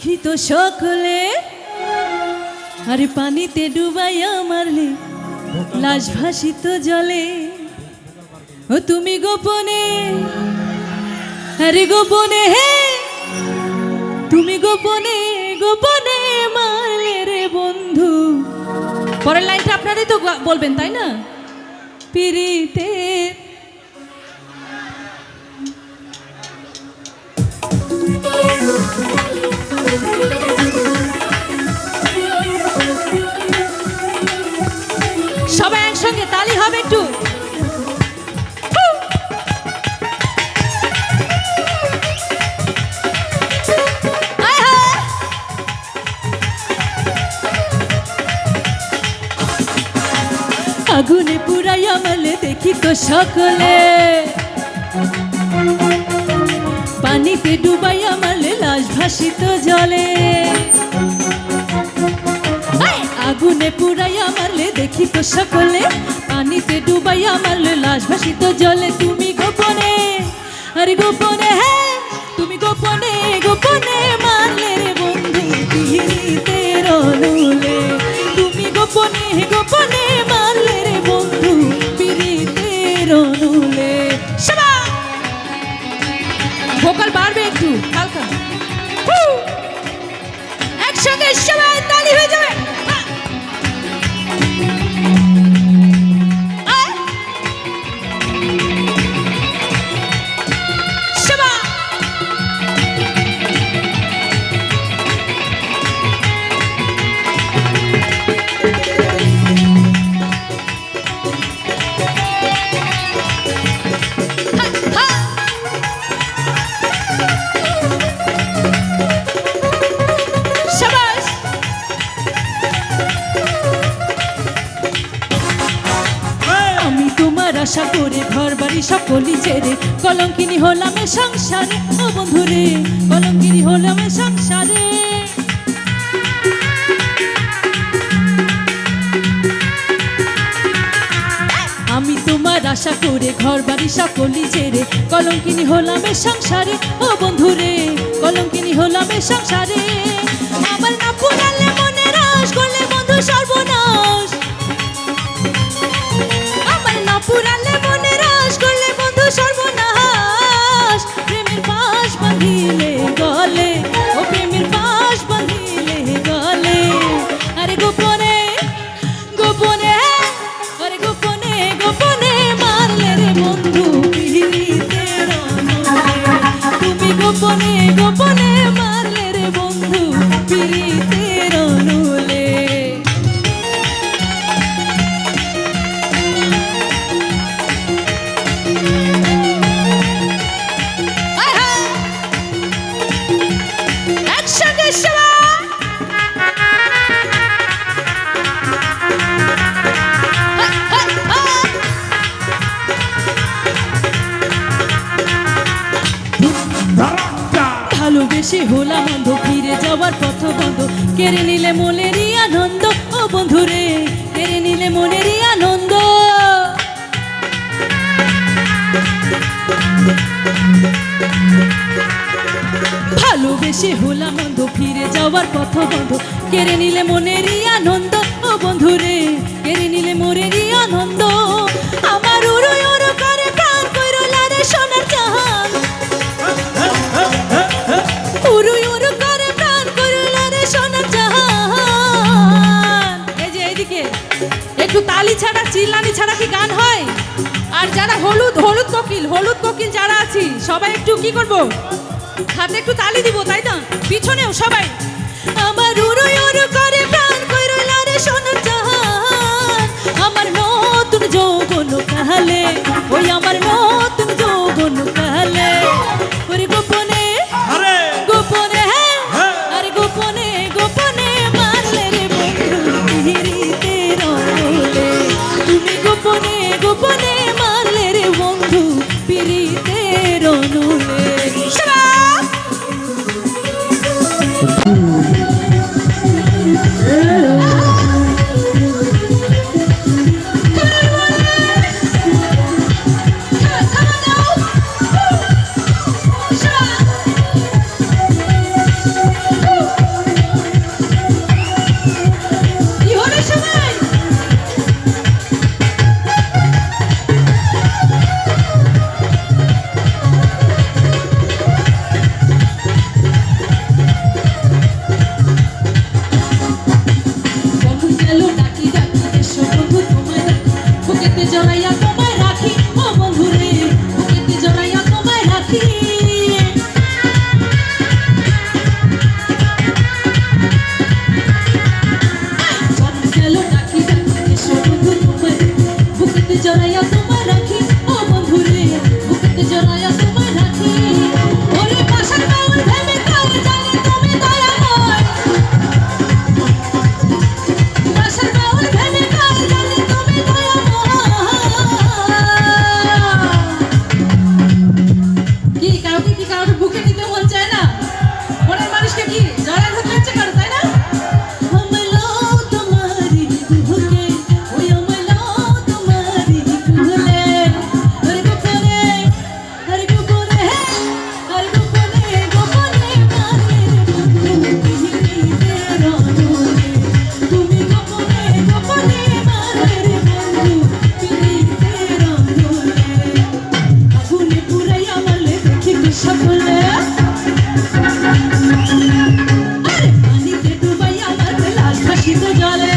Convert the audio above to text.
ক্ষিত সকলে। আরে পানিতে ডুবাইয়া মারলে, লাশ ভাসিত জলে। ও তুমি গোপনে, আরে গোপনে হে। তুমি গোপনে গোপনে মারলে রে বন্ধু। পরের লাইনটা আপনারাই তো বলবেন, তাই না? পিরিতে আগুনে পুরাইয়া মেলে দেখি তো সকলে। পানিতে ডুবাইয়া মারলে লাশ ভাসিত জলে! আগুনে পুরাইয়া মারলে দেখি তো সকলে। পানিতে ডুবাইয়া মারলে লাশ ভাসিত জলে। তুমি গোপনে, আরে গোপনে হ্যাঁ তুমি গোপনে গোপনে মারলে রে বন্ধু পিড়িতে রনুলে সকলি ছেড়ে কলঙ্কিনী হলাম সংসারে। ও বন্ধুরে, কলঙ্কিনী হলাম সংসারে। আমি তোমার আশা করে ঘর বাড়ি সকলি ছেড়ে কলঙ্কিনী হলাম সংসারে। ও বন্ধুরে, কলঙ্কিনী হলাম সংসারে। বাঁধিলে গলে ভালোবেসে হলাম অন্ধ ফিরে যাওয়ার পথ বন্ধ। কেড়ে নিলে মনেরই আনন্দ, ও বন্ধুরে, কেড়ে নিলে মনেরই আনন্দ। ভালোবেসে হলাম অন্ধ ফিরে যাওয়ার পথ বন্ধ। কেড়ে নিলে মনেরই আনন্দ, ও বন্ধুরে ছাড়া চিল্লানি ছাড়া কি গান হয়? আর যারা হলুদ হলুদ কোকিল হলুদ কোকিল যারা আছি, সবাই একটু কি করব? হাতে একটু তালি দিব, তাই না? পিছনেও সবাই। রাখি তো জলে।